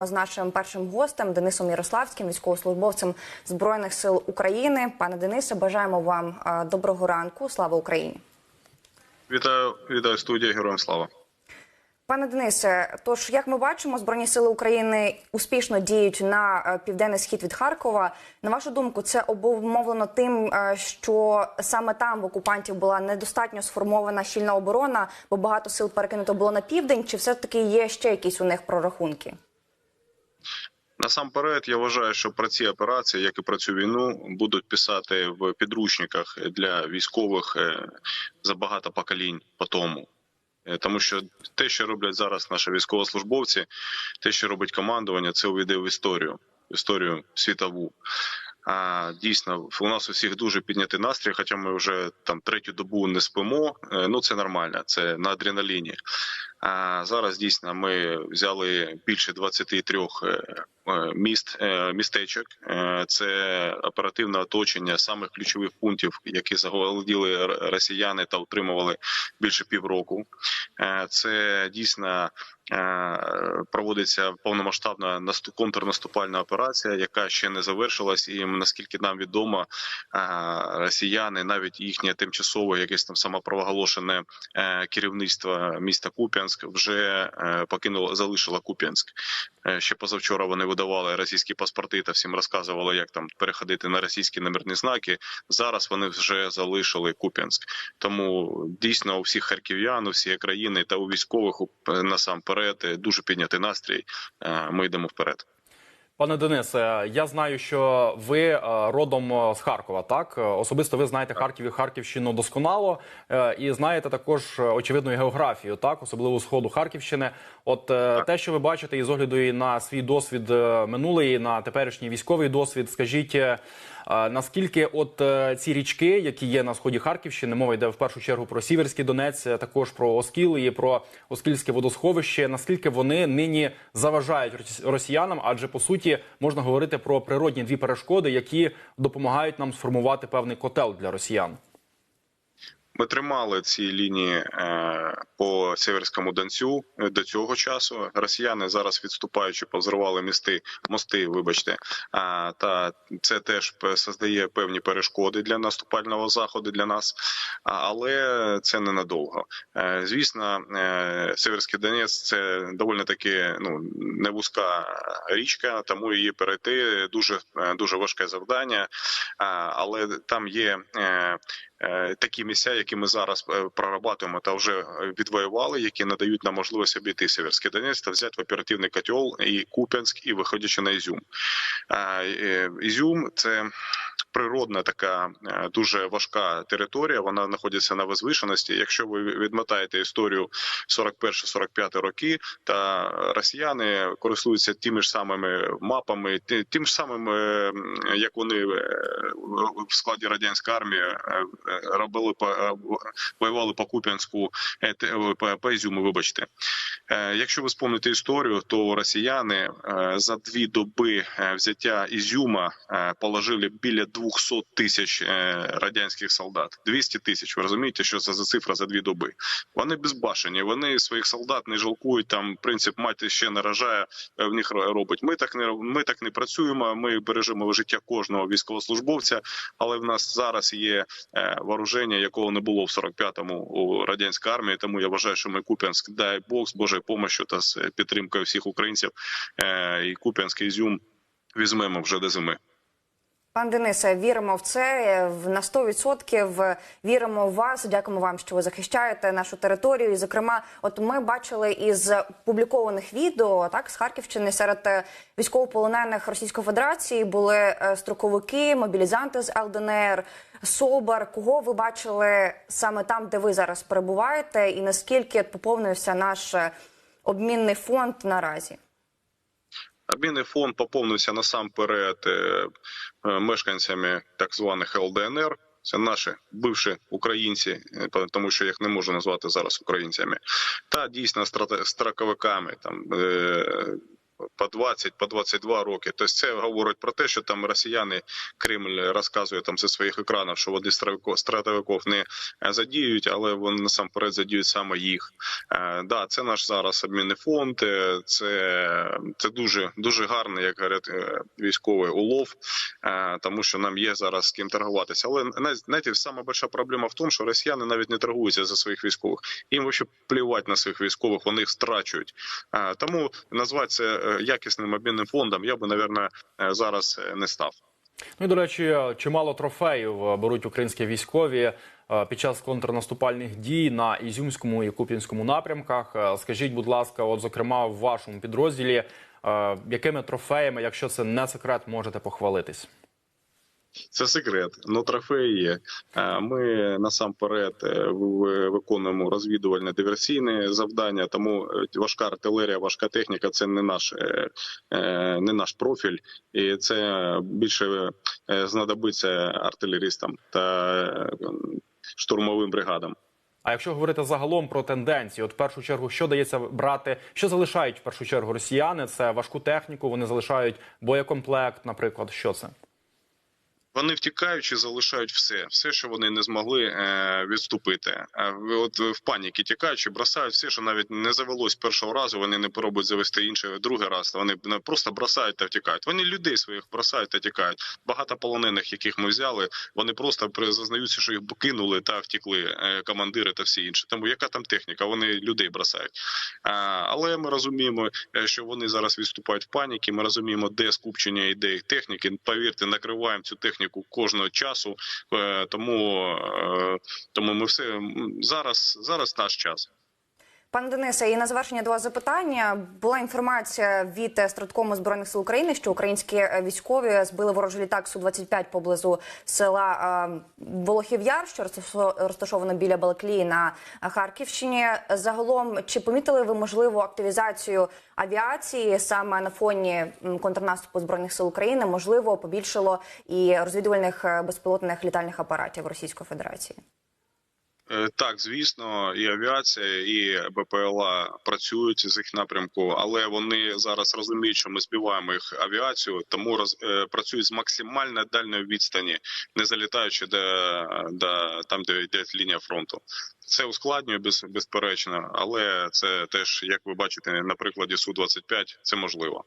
з нашим першим гостем Денисом Ярославським, військовослужбовцем збройних сил України. Пане Денисе, бажаємо вам е, доброго ранку. Слава Україні. Вітаю, вітаю студія, героям слава. Пане Денисе, тож як ми бачимо, збройні сили України успішно діють на е, південний схід від Харкова. На вашу думку, це обумовлено тим, е, що саме там в окупантів була недостатньо сформована щільна оборона, бо багато сил перекинуто було на південь. Чи все таки є ще якісь у них прорахунки? Насамперед, я вважаю, що про ці операції, як і про цю війну, будуть писати в підручниках для військових е, за багато поколінь по тому. Е, Тому що те, що роблять зараз наші військовослужбовці, те, що робить командування, це увійде в історію, в історію світову. А дійсно, у нас у всіх дуже піднятий настрій, хоча ми вже там третю добу не спимо. Е, Ну це нормально, це на адреналіні. Зараз дійсно ми взяли більше 23 е, е, міст е, містечок. Це оперативне оточення самих ключових пунктів, які заголоділи росіяни та утримували більше півроку. Це дійсно проводиться повномасштабна наступ- контрнаступальна операція, яка ще не завершилась, і наскільки нам відомо, е, росіяни, навіть їхнє тимчасове якесь там самопроголошене е, керівництво міста Куп'янськ вже е, покинуло залишило Куп'янськ. Е, Ще позавчора вони видавали російські паспорти та всім розказували, як там переходити на російські номерні знаки. Зараз вони вже залишили Куп'янськ. Тому дійсно у всіх харків'ян, у всієї країни та у військових насамперед е, дуже піднятий настрій. Е, Ми йдемо вперед. Пане Денисе, я знаю, що ви е, родом з Харкова. Так особисто ви знаєте Харків і Харківщину досконало і знаєте також очевидно і географію, так особливо сходу Харківщини. От е, те, що ви бачите, із огляду і на свій досвід минулий, і на теперішній військовий досвід, скажіть. Наскільки от е, ці річки, які є на сході Харківщини, мова йде в першу чергу про Сіверський Донець, також про Оскіл і про Оскільське водосховище. Наскільки вони нині заважають росі- росіянам? Адже по суті можна говорити про природні дві перешкоди, які допомагають нам сформувати певний котел для росіян. Ми тримали ці лінії е, по Северському Донцю е, до цього часу. Росіяни зараз відступаючи, позривали місти, мости. Вибачте, та це теж создає певні перешкоди для наступального заходу для нас, але це ненадовго. Е, Звісно, Северський Донець це доволі таки ну не вузька річка, тому її перейти дуже дуже важке завдання. Але там є. Е, такі місця, які ми зараз е, прорабатуємо та вже е, відвоювали, які надають нам можливість обійти Северський Донець та взяти в оперативний котел і Куп'янськ, і виходячи на Ізюм. Ізюм це природна така е, дуже важка територія. Вона знаходиться на возвишеності. Якщо ви відмотаєте історію 41-45 роки, та росіяни користуються тими ж самими мапами, ти- тим ж самим, е, як вони е, в складі радянської армії робили воювали по Куп'янську по- Ізюму, Вибачте, якщо ви спомните історію, то росіяни за дві доби взяття Ізюма положили біля 200 тисяч е, радянських солдат. 200 тисяч. Ви розумієте, що це за цифра за дві доби? Вони безбашені. Вони своїх солдат не жалкують. Там принцип мати ще не рожає е, в них ро- робить. Ми так не ми так не працюємо. Ми бережемо життя кожного військовослужбовця, але в нас зараз є е, вооруження, якого не було в 45-му у радянській армії. Тому я вважаю, що ми Куп'янськ, дай Бог з Божою помощью та з підтримкою всіх українців і Куп'янський Ізюм візьмемо вже до зими. Пан Денисе, віримо в це е, на 100%. Віримо в вас. Дякуємо вам, що ви захищаєте нашу територію. І, зокрема, от ми бачили із публікованих відео так з Харківщини серед е, військовополонених Російської Федерації були е, строковики, мобілізанти з ЛДНР. Собор, кого ви бачили саме там, де ви зараз перебуваєте, і наскільки поповнився наш е, обмінний фонд наразі? Обмінний фонд поповнився насамперед е, е, мешканцями так званих ЛДНР. Це наші бивші українці, е, тому що їх не можу назвати зараз українцями, та дійсно страковиками там. По 20, по 22 роки. Тобто це говорить про те, що там росіяни Кремль розказує там зі своїх екранів, що вони стратовиків не е, задіють, але вони насамперед задіють саме їх. Е, да, це наш зараз обмінний фонд. е, Це, це дуже дуже гарний, як говорять військовий улов, тому що нам є зараз з ким торгуватися. Але на- знаєте, сама більша проблема в тому, що росіяни навіть не торгуються за своїх військових. Їм взагалі плівати на своїх військових, вони їх страчують. Тому назвати це якісним обмінним фондом я би, напевно, зараз е, не став. Ну і до речі, чимало трофеїв е, беруть українські військові е, під час контрнаступальних дій на Ізюмському і Куп'янському напрямках. Е, Скажіть, будь ласка, от зокрема в вашому підрозділі, е, якими трофеями, якщо це не секрет, можете похвалитись? Це секрет. Ну трофеї є. Е, Ми насамперед е, виконуємо розвідувальне диверсійне завдання. Тому е, важка артилерія, важка техніка це не наш не наш профіль, і це більше знадобиться артилерістам та штурмовим бригадам. А якщо говорити загалом про тенденції, от в першу чергу, що дається брати, що залишають в першу чергу росіяни? Це важку техніку, вони залишають боєкомплект, наприклад, що це? Вони втікаючи, залишають все, все, що вони не змогли е, відступити. От в паніки тікаючи, бросають все, що навіть не завелось першого разу. Вони не пробують завести інший другий раз. Вони просто бросають та втікають. Вони людей своїх бросають та тікають. Багато полонених, яких ми взяли, вони просто зазнаються, що їх кинули та втікли е, командири та всі інші. Тому яка там техніка? Вони людей бросають. Але ми розуміємо, е, що вони зараз відступають в паніки. Ми розуміємо, де скупчення іде їх техніки. Повірте, накриваємо цю техніку кожного часу. Е, Тому, е, тому ми все зараз, зараз наш час. Пане Денисе, і на завершення до вас запитання була інформація від е, Страткому збройних сил України, що українські е, військові збили ворожий літак су 25 поблизу села е, Волохів Яр, що розташо- розташовано біля Балаклії на Харківщині. Загалом, чи помітили ви можливу активізацію авіації саме на фоні контрнаступу збройних сил України? Можливо, побільшало і розвідувальних безпілотних літальних апаратів Російської Федерації? Е, Так, звісно, і авіація, і БПЛА працюють з їх напрямку, але вони зараз розуміють, що ми збиваємо їх авіацію, тому роз, е, працюють з максимально дальної відстані, не залітаючи до, до там, де йде лінія фронту. Це ускладнює без, безперечно, але це теж, як ви бачите, на прикладі су 25 це можливо.